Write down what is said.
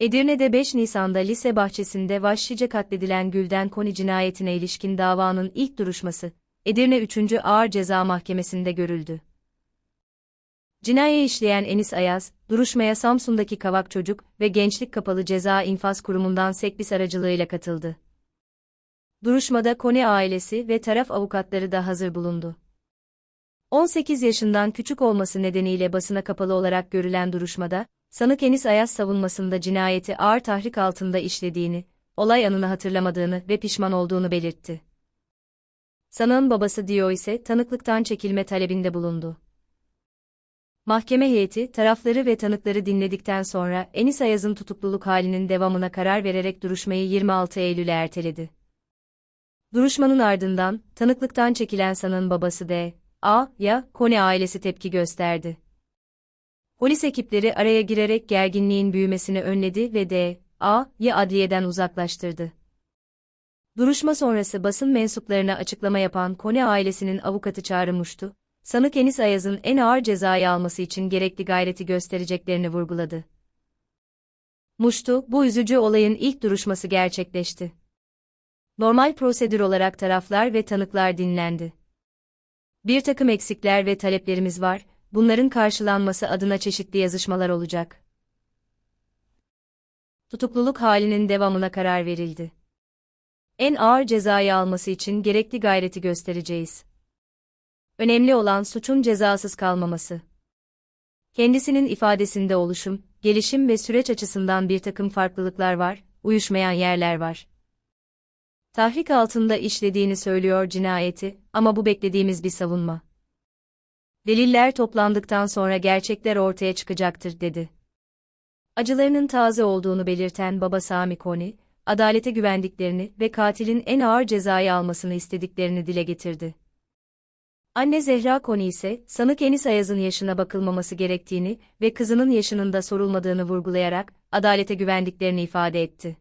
Edirne'de 5 Nisan'da lise bahçesinde vahşice katledilen Gülden Koni cinayetine ilişkin davanın ilk duruşması, Edirne 3. Ağır Ceza Mahkemesi'nde görüldü. Cinayeti işleyen Enis Ayaz, duruşmaya Samsun'daki Kavak Çocuk ve Gençlik Kapalı Ceza İnfaz Kurumu'ndan Sekbis aracılığıyla katıldı. Duruşmada Koni ailesi ve taraf avukatları da hazır bulundu. 18 yaşından küçük olması nedeniyle basına kapalı olarak görülen duruşmada, sanık Enis Ayaz savunmasında cinayeti ağır tahrik altında işlediğini, olay anını hatırlamadığını ve pişman olduğunu belirtti. Sanığın babası Dio ise tanıklıktan çekilme talebinde bulundu. Mahkeme heyeti, tarafları ve tanıkları dinledikten sonra Enis Ayaz'ın tutukluluk halinin devamına karar vererek duruşmayı 26 Eylül'e erteledi. Duruşmanın ardından, tanıklıktan çekilen sanığın babası D. A. ya Kone ailesi tepki gösterdi. Polis ekipleri araya girerek gerginliğin büyümesini önledi ve D. A. ya adliyeden uzaklaştırdı. Duruşma sonrası basın mensuplarına açıklama yapan Kone ailesinin avukatı çağrılmıştı. Sanık Enis Ayaz'ın en ağır cezayı alması için gerekli gayreti göstereceklerini vurguladı. Muştu, bu üzücü olayın ilk duruşması gerçekleşti. Normal prosedür olarak taraflar ve tanıklar dinlendi. Bir takım eksikler ve taleplerimiz var, bunların karşılanması adına çeşitli yazışmalar olacak. Tutukluluk halinin devamına karar verildi. En ağır cezayı alması için gerekli gayreti göstereceğiz. Önemli olan suçun cezasız kalmaması. Kendisinin ifadesinde oluşum, gelişim ve süreç açısından bir takım farklılıklar var, uyuşmayan yerler var. Tahrik altında işlediğini söylüyor cinayeti ama bu beklediğimiz bir savunma. Deliller toplandıktan sonra gerçekler ortaya çıkacaktır dedi. Acılarının taze olduğunu belirten baba Sami Koni, adalete güvendiklerini ve katilin en ağır cezayı almasını istediklerini dile getirdi. Anne Zehra Koni ise, sanık Enis Ayaz'ın yaşına bakılmaması gerektiğini ve kızının yaşının da sorulmadığını vurgulayarak, adalete güvendiklerini ifade etti.